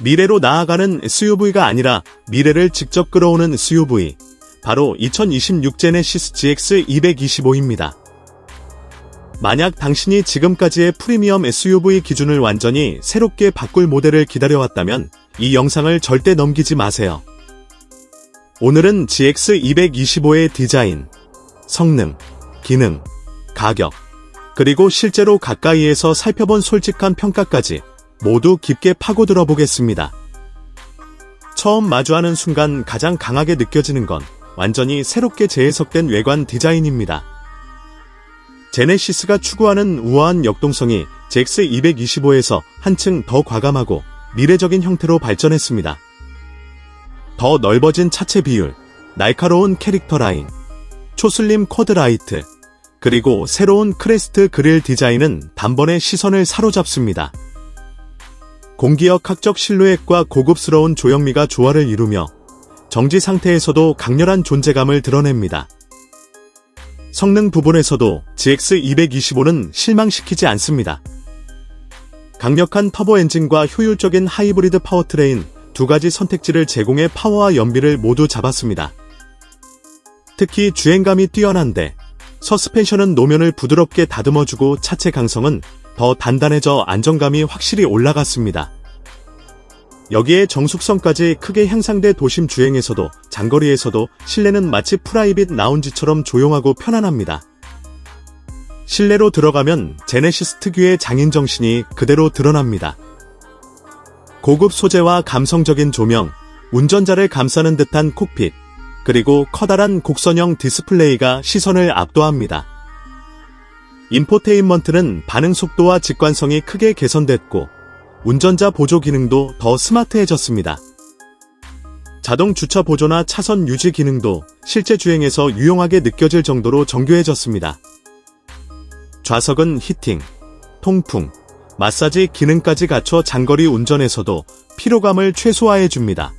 미래로 나아가는 SUV가 아니라 미래를 직접 끌어오는 SUV. 바로 2026 제네시스 GX 225입니다. 만약 당신이 지금까지의 프리미엄 SUV 기준을 완전히 새롭게 바꿀 모델을 기다려왔다면 이 영상을 절대 넘기지 마세요. 오늘은 GX 225의 디자인, 성능, 기능, 가격, 그리고 실제로 가까이에서 살펴본 솔직한 평가까지 모두 깊게 파고들어 보겠습니다. 처음 마주하는 순간 가장 강하게 느껴지는 건 완전히 새롭게 재해석된 외관 디자인입니다. 제네시스가 추구하는 우아한 역동성이 GX225에서 한층 더 과감하고 미래적인 형태로 발전했습니다. 더 넓어진 차체 비율, 날카로운 캐릭터 라인, 초슬림 쿼드라이트, 그리고 새로운 크레스트 그릴 디자인은 단번에 시선을 사로잡습니다. 공기역 학적 실루엣과 고급스러운 조형미가 조화를 이루며 정지 상태에서도 강렬한 존재감을 드러냅니다. 성능 부분에서도 GX225는 실망시키지 않습니다. 강력한 터보 엔진과 효율적인 하이브리드 파워트레인 두 가지 선택지를 제공해 파워와 연비를 모두 잡았습니다. 특히 주행감이 뛰어난데 서스펜션은 노면을 부드럽게 다듬어주고 차체 강성은 더 단단해져 안정감이 확실히 올라갔습니다. 여기에 정숙성까지 크게 향상돼 도심 주행에서도 장거리에서도 실내는 마치 프라이빗 라운지처럼 조용하고 편안합니다. 실내로 들어가면 제네시스 특유의 장인 정신이 그대로 드러납니다. 고급 소재와 감성적인 조명, 운전자를 감싸는 듯한 콕핏, 그리고 커다란 곡선형 디스플레이가 시선을 압도합니다. 인포테인먼트는 반응 속도와 직관성이 크게 개선됐고 운전자 보조 기능도 더 스마트해졌습니다. 자동 주차 보조나 차선 유지 기능도 실제 주행에서 유용하게 느껴질 정도로 정교해졌습니다. 좌석은 히팅, 통풍, 마사지 기능까지 갖춰 장거리 운전에서도 피로감을 최소화해 줍니다.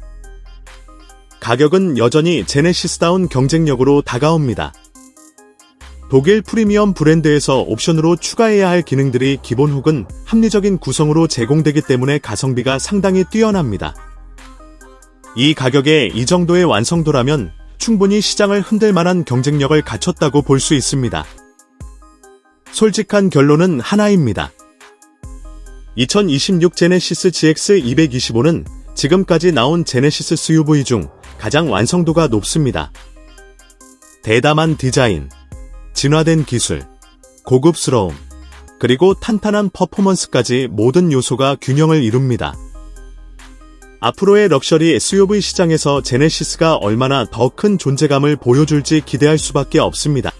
가격은 여전히 제네시스다운 경쟁력으로 다가옵니다. 독일 프리미엄 브랜드에서 옵션으로 추가해야 할 기능들이 기본 혹은 합리적인 구성으로 제공되기 때문에 가성비가 상당히 뛰어납니다. 이 가격에 이 정도의 완성도라면 충분히 시장을 흔들 만한 경쟁력을 갖췄다고 볼 수 있습니다. 솔직한 결론은 하나입니다. 2026 제네시스 GX 225는 지금까지 나온 제네시스 SUV 중 가장 완성도가 높습니다. 대담한 디자인, 진화된 기술, 고급스러움, 그리고 탄탄한 퍼포먼스까지 모든 요소가 균형을 이룹니다. 앞으로의 럭셔리 SUV 시장에서 제네시스가 얼마나 더 큰 존재감을 보여줄지 기대할 수밖에 없습니다.